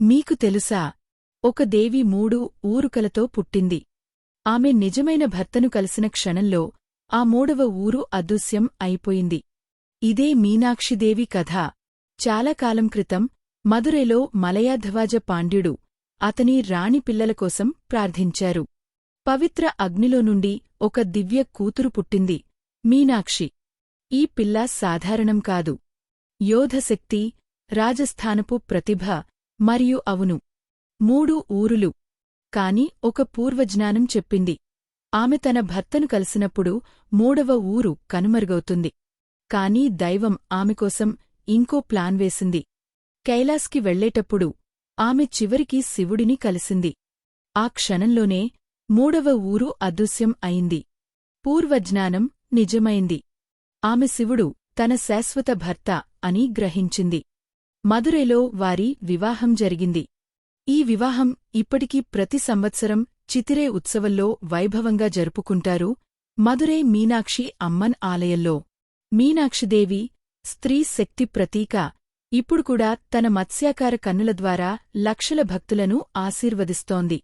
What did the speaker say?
మీకు తెలుసా ఒక దేవి మూడు ఊరుకలతో పుట్టింది. ఆమె నిజమైన భర్తను కలిసిన క్షణంలో ఆ మూడవ ఊరు అదృశ్యం అయిపోయింది. ఇదే మీనాక్షిదేవి కథ. చాలా కాలం క్రితం మదురైలో మలయాధ్వజ పాండ్యుడు అతని రాణి పిల్లల కోసం ప్రార్థించారు. పవిత్ర అగ్నిలో నుండి ఒక దివ్య కూతురు పుట్టింది మీనాక్షి. ఈ పిల్ల సాధారణం కాదు. యోధశక్తి రాజస్థానపు ప్రతిభ మరియు అవును. మూడు ఊరులు. కాని ఒక పూర్వజ్ఞానం చెప్పింది. ఆమె తన భర్తను కలిసినప్పుడు మూడవ ఊరు కనుమరుగవుతుంది. కాని దైవం ఆమెకోసం ఇంకో ప్లాన్ వేసింది. కైలాస్కి వెళ్ళేటప్పుడు ఆమె చివరికి శివుడిని కలిసింది. ఆ క్షణంలోనే మూడవ ఊరు అదృశ్యం అయింది. పూర్వజ్ఞానం నిజమైంది. ఆమె శివుడు తన శాశ్వత భర్త అని గ్రహించింది. మదురైలో వారి వివాహం జరిగింది. ఈ వివాహం ఇప్పటికీ ప్రతి సంవత్సరం చితిరే ఉత్సవంలో వైభవంగా జరుపుకుంటారు మదురై మీనాక్షి అమ్మన్ ఆలయంలో. మీనాక్షిదేవి స్త్రీ శక్తి ప్రతీక. ఇప్పుడు కూడా తన మత్స్యాకార కన్నుల ద్వారా లక్షల భక్తులను ఆశీర్వదిస్తోంది.